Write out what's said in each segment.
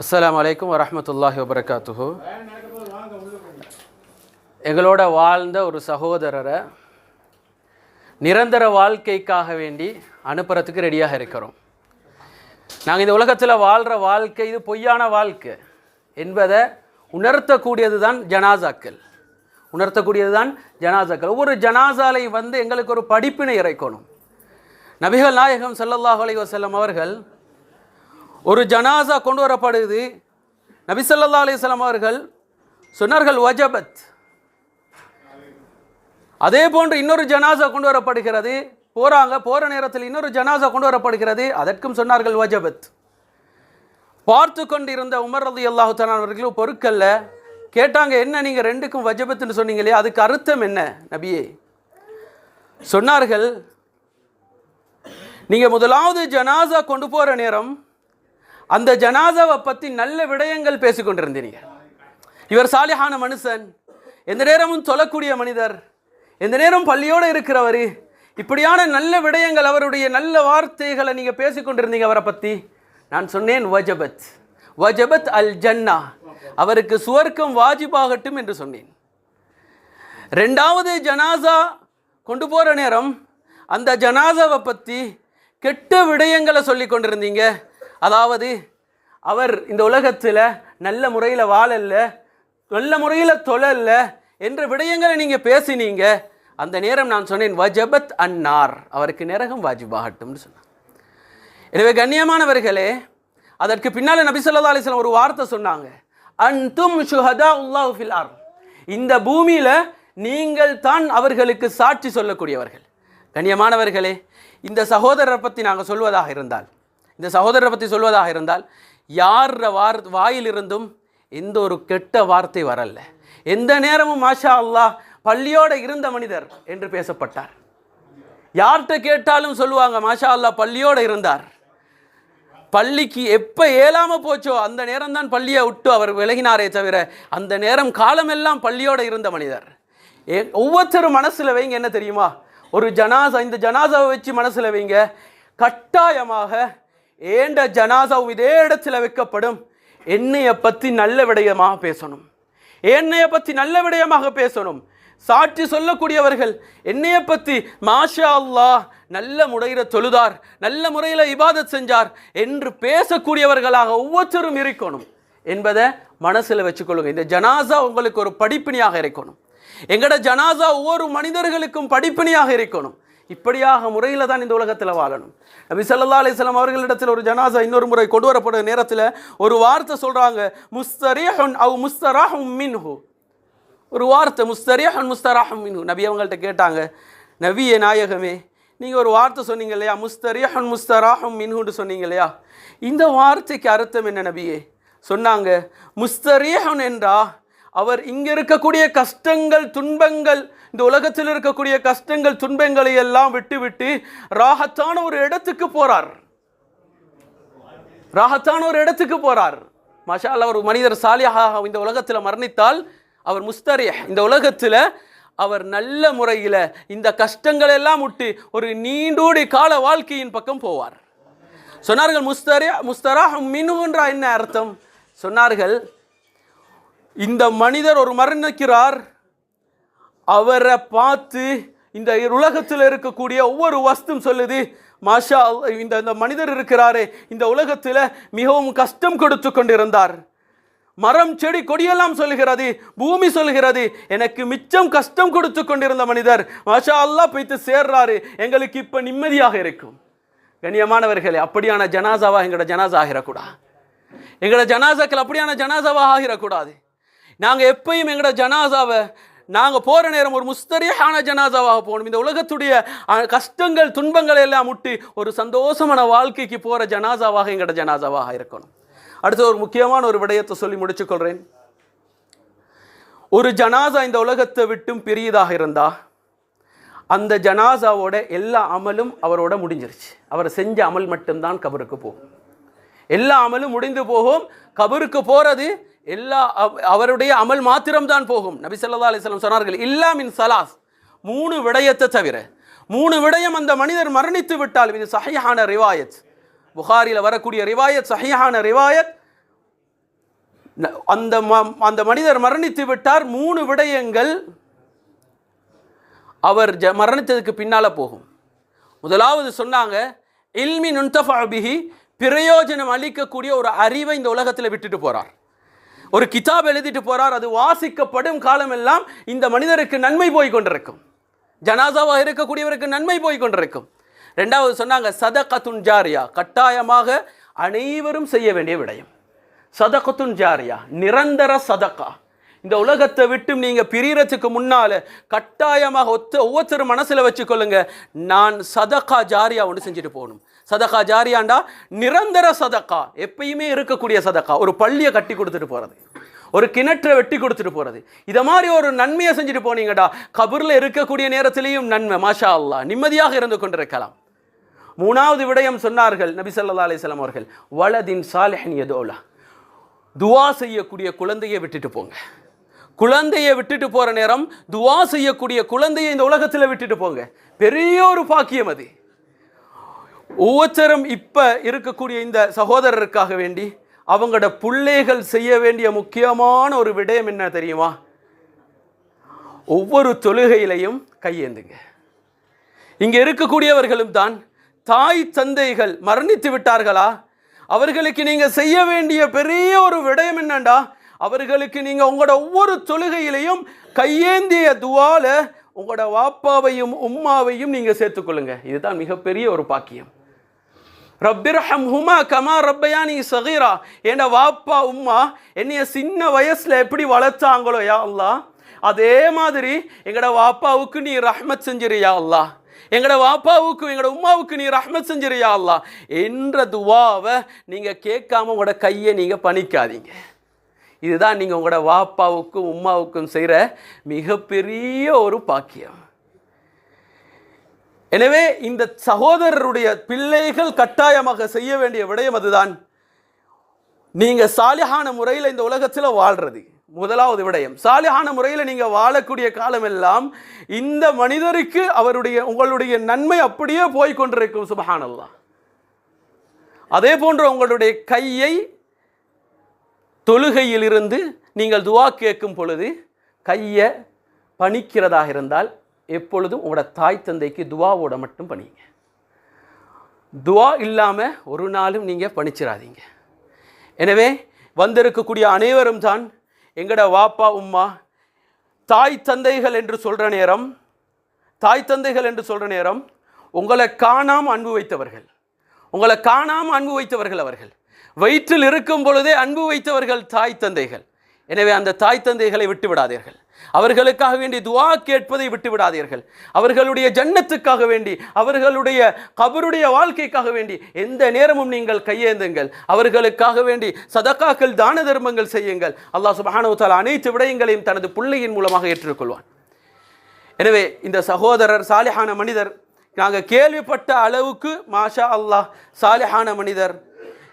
அஸ்லாம் வலைக்கம் வரமத்துல்லாஹி வபரகாத்துஹு. எங்களோட வாழ்ந்த ஒரு சகோதரரை நிரந்தர வாழ்க்கைக்காக வேண்டி அனுப்புறதுக்கு ரெடியாக இருக்கிறோம். நாங்கள் இந்த உலகத்தில் வாழ்கிற வாழ்க்கை இது பொய்யான வாழ்க்கை என்பதை உணர்த்தக்கூடியது தான் ஜனாசாக்கள். உணர்த்தக்கூடியது தான் ஜனாசாக்கள். ஒவ்வொரு ஜனாசாலை வந்து எங்களுக்கு ஒரு படிப்பினை இறைக்கணும். நபிகள் நாயகம் ஸல்லல்லாஹு அலைஹி அவர்கள் ஒரு ஜனாசா கொண்டு வரப்படுது நபிசல்லா அலிஸ்லாம் அவர்கள் சொன்னார்கள் வஜபத். அதே போன்று இன்னொரு ஜனாசா கொண்டு வரப்படுகிறது. போகிறாங்க போகிற நேரத்தில் இன்னொரு ஜனாசா கொண்டு வரப்படுகிறது. அதற்கும் சொன்னார்கள் வஜபத். பார்த்து கொண்டிருந்த உமர் ரதி அல்லாஹு அவர்களும் பொருட்கல்ல கேட்டாங்க என்ன நீங்கள் ரெண்டுக்கும் வஜபத்துன்னு சொன்னீங்களே அதுக்கு அர்த்தம் என்ன? நபியே சொன்னார்கள் நீங்கள் முதலாவது ஜனாசா கொண்டு போகிற நேரம் அந்த ஜனாதாவை பற்றி நல்ல விடயங்கள் பேசிக்கொண்டிருந்தீங்க இவர் சாலிஹான மனுஷன். எந்த நேரமும் சொல்லக்கூடிய மனிதர். எந்த நேரம் பள்ளியோடு இருக்கிறவர். இப்படியான நல்ல விடயங்கள் அவருடைய நல்ல வார்த்தைகளை நீங்கள் பேசிக்கொண்டிருந்தீங்க அவரை பற்றி நான் சொன்னேன் வஜபத். வஜபத் அல் ஜன்னா அவருக்கு சுவர்க்கம் வாஜிபாகட்டும் என்று சொன்னேன். ரெண்டாவது ஜனாசா கொண்டு போகிற நேரம் அந்த ஜனாசாவை பற்றி கெட்ட விடயங்களை சொல்லி கொண்டிருந்தீங்க. அதாவது அவர் இந்த உலகத்தில் நல்ல முறையில் வாழல்ல நல்ல முறையில் தொழல்ல என்ற விடயங்களை நீங்கள் பேசினீங்க. அந்த நேரம் நான் சொன்னேன் வஜபத் அன்னார். அவருக்கு நரகம் வாஜிபாகட்டும்னு சொன்னார் எனவே கண்ணியமானவர்களே அதற்கு பின்னால் நபி சொல்லா அலிஸ்லாம் ஒரு வார்த்தை சொன்னாங்க. அன்தும் ஷுஹதா உல்லாஹு ஃபில் ஆர் இந்த பூமியில் நீங்கள் தான் அவர்களுக்கு சாட்சி சொல்லக்கூடியவர்கள். கண்ணியமானவர்களே இந்த சகோதரரை பற்றி நாங்கள் சொல்வதாக இருந்தால் இந்த சகோதரரை பற்றி சொல்வதாக இருந்தால் யார் வார் வாயிலிருந்தும் எந்த ஒரு கெட்ட வார்த்தை வரல. எந்த நேரமும் மாஷா அல்லாஹ் பள்ளியோட இருந்த மனிதர் என்று பேசப்பட்டார். யார்கிட்ட கேட்டாலும் சொல்லுவாங்க மாஷா அல்லாஹ் பள்ளியோடு இருந்தார். பள்ளிக்கு எப்போ ஏலாமல் போச்சோ அந்த நேரம் தான் பள்ளியை விட்டு அவர் விலகினாரே தவிர அந்த நேரம் காலமெல்லாம் பள்ளியோட இருந்த மனிதர். ஏ ஒவ்வொருத்தரும் மனசில் வைங்க என்ன தெரியுமா? ஒரு ஜனாசா இந்த ஜனாசாவை வச்சு மனசில் வைங்க கட்டாயமாக ஏண்ட ஜனாசாவும் இதே இடத்துல வைக்கப்படும்? என்னையை பற்றி நல்ல விடயமாக பேசணும். என்னைய பற்றி நல்ல விடயமாக பேசணும். சாட்சி சொல்லக்கூடியவர்கள் என்னைய பற்றி மாஷா அல்லாஹ் நல்ல முறையில் தொழுதார் நல்ல முறையில் இபாதத் செஞ்சார் என்று பேசக்கூடியவர்களாக ஒவ்வொருத்தரும் இருக்கணும் என்பதை மனசில் வச்சுக்கொள்ளுங்க. இந்த ஜனாசா உங்களுக்கு ஒரு படிப்பினியாக இருக்கணும். எங்கட ஜனாசா ஒவ்வொரு மனிதர்களுக்கும் படிப்பினியாக இருக்கணும். இப்படியாக முறையில் தான் இந்த உலகத்தில் வாழணும். நபி சல்லா அலிஸ்லாம் அவர்களிடத்தில் ஒரு ஜனாசா இன்னொரு முறை கொண்டு வரப்படுற நேரத்தில் ஒரு வார்த்தை சொல்கிறாங்க முஸ்தரீஹுன் அவ் முஸ்தராஹும் மின்ஹு. ஒரு வார்த்தை முஸ்தரீஹுன் முஸ்தராஹும் மின்ஹு. நபி அவங்கள்ட்ட கேட்டாங்க நவிய நாயகமே நீங்கள் ஒரு வார்த்தை சொன்னீங்க இல்லையா? முஸ்தரீஹுன் முஸ்தராஹும் மின்ஹுன்னு சொன்னீங்க இல்லையா? இந்த வார்த்தைக்கு அர்த்தம் என்ன நபியே? சொன்னாங்க முஸ்தரீஹுன் என்றா அவர் இங்கே இருக்கக்கூடிய கஷ்டங்கள் துன்பங்கள் இந்த உலகத்தில் இருக்கக்கூடிய கஷ்டங்கள் துன்பங்களை எல்லாம் விட்டு விட்டு ராகத்தான ஒரு இடத்துக்கு போறார். ராகத்தான ஒரு இடத்துக்கு போறார். மாஷா அல்லாஹ் ஒரு மனிதர் சாலியாக இந்த உலகத்தில் மரணித்தால் அவர் முஸ்தரிய இந்த உலகத்தில் அவர் நல்ல முறையில் இந்த கஷ்டங்கள் எல்லாம் விட்டு ஒரு நீண்டோடி கால வாழ்க்கையின் பக்கம் போவார். சொன்னார்கள் முஸ்தரியா முஸ்தரா மினுன்றா என்ன அர்த்தம்? சொன்னார்கள் இந்த மனிதர் ஒரு மரணிக்கிறார். அவரை பார்த்து இந்த உலகத்தில் இருக்கக்கூடிய ஒவ்வொரு வஸ்தும் சொல்லுது மாஷா இந்த இந்த மனிதர் இருக்கிறாரே இந்த உலகத்தில் மிகவும் கஷ்டம் கொடுத்து கொண்டிருந்தார். மரம் செடி கொடியெல்லாம் சொல்லுகிறது பூமி சொல்கிறது எனக்கு மிச்சம் கஷ்டம் கொடுத்து கொண்டிருந்த மனிதர் மாஷா அல்லா போய்த்து சேர்றாரு எங்களுக்கு இப்போ நிம்மதியாக இருக்கும். கண்ணியமானவர்களே அப்படியான ஜனாசாவா எங்களோட ஜனாசா ஆகிடக்கூடாது எங்களோட ஜனாசாக்கள் அப்படியான ஜனாசாவாக ஆகிடக்கூடாது நாங்கள் எப்பயும் எங்களோட ஜனாசாவை நாங்கள் போகிற நேரம் ஒரு முஸ்தரியான ஜனாசாவாக போகணும். இந்த உலகத்துடைய கஷ்டங்கள் துன்பங்களை எல்லாம் முட்டி ஒரு சந்தோஷமான வாழ்க்கைக்கு போகிற ஜனாசாவாக எங்களோட ஜனாசாவாக இருக்கணும். அடுத்து ஒரு முக்கியமான ஒரு விடயத்தை சொல்லி முடிச்சுக்கொள்கிறேன் ஒரு ஜனாசா இந்த உலகத்தை விட்டும் பெரியதாக இருந்தா அந்த ஜனாசாவோட எல்லா அமலும் அவரோட முடிஞ்சிருச்சு. அவர் செஞ்ச அமல் மட்டும்தான் கபருக்கு போகும். எல்லா அமலும் முடிந்து போகும். கபருக்கு போகிறது எல்லா அவருடைய அமல் மாத்திரம்தான் போகும். நபி சொல்லா அலிஸ்லாம் சொன்னார்கள் இல்லா மின் சலாஸ். மூணு விடயத்தை தவிர மூணு விடயம் அந்த மனிதர் மரணித்து விட்டால் இது சஹியான ரிவாயத். புகாரியில் வரக்கூடிய ரிவாயத் சஹியான ரிவாயத். அந்த அந்த மனிதர் மரணித்து விட்டார் மூணு விடயங்கள் அவர் ஜ மரணித்ததுக்கு பின்னால போகும். முதலாவது சொன்னாங்க இல்மி நுன்தஃபா பிஹி. பிரயோஜனம் அளிக்கக்கூடிய ஒரு அறிவை இந்த உலகத்தில் விட்டுட்டு போகிறார் ஒரு கிதாப் எழுதிட்டு போறார் அது வாசிக்கப்படும் காலமெல்லாம் இந்த மனிதருக்கு நன்மை போய் கொண்டிருக்கும். ஜனாசாவாக இருக்கக்கூடியவருக்கு நன்மை போய் கொண்டிருக்கும். ரெண்டாவது சொன்னாங்க சதகத்துன் ஜாரியா கட்டாயமாக அனைவரும் செய்ய வேண்டிய விடயம். சதகத்துன் ஜாரியா நிரந்தர சதகா. இந்த உலகத்தை விட்டு நீங்கள் பிரியறதுக்கு முன்னால் கட்டாயமாக ஒத்த ஒவ்வொருத்தரும் மனசில் வச்சுக்கொள்ளுங்க நான் சதகா ஜாரியா ஒன்று செஞ்சுட்டு போகணும். சதகா ஜாரியாண்டா? நிரந்தர சதக்கா. எப்பயுமே இருக்கக்கூடிய சதக்கா. ஒரு பள்ளியை கட்டி கொடுத்துட்டு போகிறது ஒரு கிணற்றை வெட்டி கொடுத்துட்டு போகிறது இதை மாதிரி ஒரு நன்மையை செஞ்சுட்டு போனீங்கடா. கபூரில் இருக்கக்கூடிய நேரத்திலையும் நன்மை. மாஷா அல்லா நிம்மதியாக இருந்து கொண்டிருக்கலாம். மூணாவது விடயம் சொன்னார்கள் நபி சொல்லா அலிஸ்லாம் அவர்கள் வலதின் சாலஹன் எதோலா துவா செய்யக்கூடிய குழந்தையை விட்டுட்டு போங்க. குழந்தையை விட்டுட்டு போகிற நேரம் துவா செய்யக்கூடிய குழந்தையை இந்த உலகத்தில் விட்டுட்டு போங்க. பெரிய ஒரு பாக்கியம் அது. ஒவ்வொருத்தரும் இப்போ இருக்கக்கூடிய இந்த சகோதரருக்காக வேண்டி அவங்களோட பிள்ளைகள் செய்ய வேண்டிய முக்கியமான ஒரு விடயம் என்ன தெரியுமா? ஒவ்வொரு தொழுகையிலையும் கையேந்துங்க. இங்கே இருக்கக்கூடியவர்களும் தான் தாய் தந்தைகள் மரணித்து விட்டார்களா? அவர்களுக்கு நீங்கள் செய்ய வேண்டிய பெரிய ஒரு விடயம் என்னண்டா? அவர்களுக்கு நீங்கள் உங்களோட ஒவ்வொரு தொழுகையிலையும் கையேந்திய துவால உங்களோட வாப்பாவையும் உம்மாவையும் நீங்கள் சேர்த்துக்கொள்ளுங்க. இதுதான் மிகப்பெரிய ஒரு பாக்கியம். ரப்பிரஹம் ஹுமா கமா ரப்பயானி சகீரா. என் வாப்பா உம்மா என்னைய சின்ன வயசில் எப்படி வளர்த்தாங்களோ யா அல்லா அதே மாதிரி எங்களோட வாப்பாவுக்கு நீ ரஹ்மத் செஞ்சிரியா அல்லா எங்களோட வாப்பாவுக்கும் எங்களோட உம்மாவுக்கு நீ ரஹ்மத் செஞ்சிரியா அல்லா என்ற துவாவை நீங்கள் கேட்காம உங்களோட கையை நீங்கள் பணிக்காதீங்க. இதுதான் நீங்கள் உங்களோட வாப்பாவுக்கும் உம்மாவுக்கும் செய்கிற மிகப்பெரிய ஒரு பாக்கியம். எனவே இந்த சகோதரருடைய பிள்ளைகள் கட்டாயமாக செய்ய வேண்டிய விடயம் அதுதான். நீங்க சாலிஹான முறையில் இந்த உலகத்தில் வாழ்றது முதலாவது விடயம். சாலிஹான முறையில் நீங்க வாழக்கூடிய காலம் எல்லாம் இந்த மனிதருக்கு அவருடைய உங்களுடைய நன்மை அப்படியே போய் கொண்டிருக்கும் சுபஹானல்லாஹ் அதே போன்று உங்களுடைய கையை தொழுகையிலிருந்து நீங்கள் துவா கேட்கும் பொழுது கையை பணிக்கிறதாக இருந்தால் எப்பொழுதும் உங்களோட தாய் தந்தைக்கு துவாவோட மட்டும் பணிங்க துவா இல்லாமல் ஒரு நாளும் நீங்கள் பணிச்சிடாதீங்க எனவே வந்திருக்கக்கூடிய அனைவரும் தான் எங்கட வாப்பா உம்மா தாய் தந்தைகள் என்று சொல்கிற நேரம் தாய் தந்தைகள் என்று சொல்கிற நேரம் உங்களை காணாமல் அன்பு வைத்தவர்கள் உங்களை காணாமல் அன்பு வைத்தவர்கள் அவர்கள். வயிற்றில் இருக்கும் பொழுதே அன்பு வைத்தவர்கள் தாய் தந்தைகள். எனவே அந்த தாய் தந்தைகளை விட்டு விடாதீர்கள் அவர்களுக்காக வேண்டி துவா கேட்பதை விட்டு விடாதீர்கள் அவர்களுடைய ஜன்னத்துக்காக வேண்டி அவர்களுடைய கபருடைய வாழ்க்கைக்காக வேண்டி எந்த நேரமும் நீங்கள் கையேந்துங்கள். அவர்களுக்காக வேண்டி சதக்காக்கள் தான தர்மங்கள் செய்யுங்கள். அல்லாஹ் சுப்ஹானஹு அனைத்து விடயங்களையும் தனது பிள்ளையின் மூலமாக ஏற்றுக்கொள்வான். எனவே இந்த சகோதரர் சாலிஹான மனிதர் நாங்கள் கேள்விப்பட்ட அளவுக்கு மாஷா அல்லாஹ் சாலிஹான மனிதர்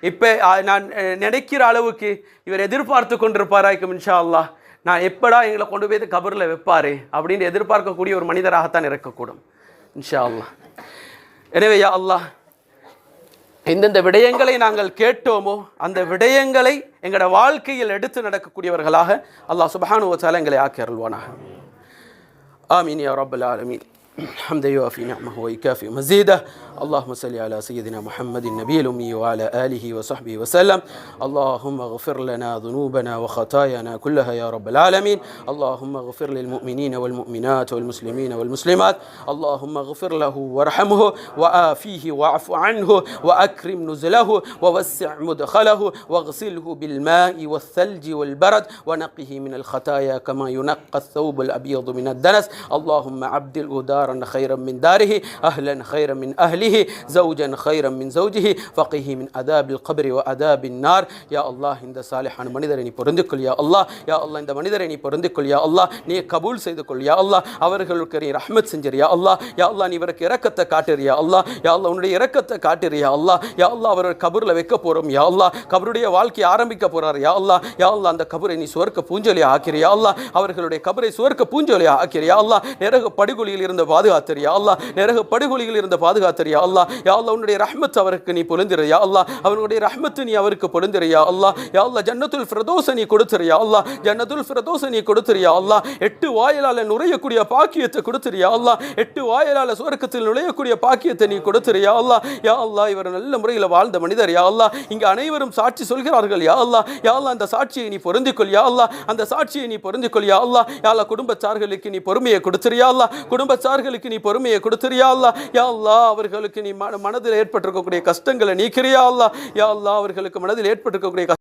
இப்போ நான் நினைக்கிற அளவுக்கு இவர் எதிர்பார்த்து கொண்டிருப்பாராய்க்கும் இன்ஷா அல்லா நான் எப்படா எங்களை கொண்டு போய் கபரில் வைப்பார் அப்படின்னு எதிர்பார்க்கக்கூடிய ஒரு மனிதராகத்தான் இருக்கக்கூடும் இன்ஷா அல்லா எனவே யா அல்லா எந்தெந்த விடயங்களை நாங்கள் கேட்டோமோ அந்த விடயங்களை எங்களோட வாழ்க்கையில் எடுத்து நடக்கக்கூடியவர்களாக அல்லாஹ் சுபஹானுவத்தால் எங்களை ஆக்கி அருள்வானாக. ஆமீன் யா ரபுல் ஆலமீன். حمد يوافي نعمه ويكافئ مزيده. اللهم صل على سيدنا محمد النبي الأمي وعلى آله وصحبه وسلم. اللهم اغفر لنا ذنوبنا وخطايانا كلها يا رب العالمين. اللهم اغفر للمؤمنين والمؤمنات والمسلمين والمسلمات. اللهم اغفر له وارحمه وآفيه واعف عنه وأكرم نزله ووسع مدخله واغسله بالماء والثلج والبرد ونقه من الخطايا كما ينقى الثوب الأبيض من الدنس. اللهم عبدله دارا خيرا من داره أهلا خيرا من أهله زوجا خيرا من زوجه فقه من عذاب القبر وعذاب النار يا الله இந்த சாலிஹான மனிதரை நீ பொருந்திக்கொள் யா அல்லாஹ் யா அல்லாஹ் இந்த மனிதரை நீ பொருந்திக்கொள் யா அல்லாஹ் நீ கபூல் செய்து கொள் யா அல்லாஹ் அவர்களுக்கு நீ ரஹ்மத் செஞ்சிரு யா அல்லாஹ் யா அல்லாஹ் நீ இவருக்கு இரக்கத்தை காட்டுறியா யா அல்லாஹ் யா அல்லாஹ் உன்னுடைய இரக்கத்தை காட்டுறியா யா அல்லாஹ் யா அல்லாஹ் அவர் கபூர்ல வைக்க போறோம் யா அல்லாஹ் கபருடைய வாழ்க்கையை ஆரம்பிக்க போறார் யா அல்லாஹ் யா அல்லாஹ் அந்த கபரை நீ சுவர்க்க பூஞ்சொலியா ஆக்கிறியா அல்லாஹ் அவர்களுடைய கபரை சுவர்க்க பூஞ்சொலியா ஆக்கிறியா அல்லாஹ் நரக படுகொலியில் இருந்து பாதுகாத்தர் யா அல்லா நரக படுகொலிகள் இருந்த பாதுகாத்தர் யா அல்லா யா அல்லா உன்னுடைய ரஹ்மத் அவருக்கு நீ பொழுந்திரு யா அவனுடைய ரஹ்மத்து நீ அவருக்கு பொழுந்திரு யா யா அல்லா ஜன்னத்துல் ஃபிரதோஸ நீ கொடுத்துரு யா அல்லாஹ் ஜன்னத்துல் ஃபிரதோஸ நீ கொடுத்துரு யா எட்டு வாயிலால நுழையக்கூடிய பாக்கியத்தை கொடுத்துரு யா எட்டு வாயிலால சுவர்க்கத்தில் நுழையக்கூடிய பாக்கியத்தை நீ கொடுத்துரு யா யா அல்லா இவர் நல்ல முறையில் வாழ்ந்த மனிதர் யா அல்லா இங்க அனைவரும் சாட்சி சொல்கிறார்கள் யா அல்லா யா அல்லா அந்த சாட்சியை நீ பொருந்திக்கொள் யா அல்லா அந்த சாட்சியை நீ பொருந்திக்கொள் யா அல்லா யா அல்லா குடும்பச்சார்களுக்கு நீ பொறுமையை கொடுத்துரு யா குடும்பச்சார்கள் அவர்களுக்கு நீ பொறுமையை கொடுத்துறியா யா யா அவர்களுக்கு நீ மன- மனதில் ஏற்பட்டிருக்கக்கூடிய கஷ்டங்களை நீக்கிறியா அல்லாஹ்? யா அவர்களுக்கு மனதில் ஏற்பட்டிருக்கக்கூடிய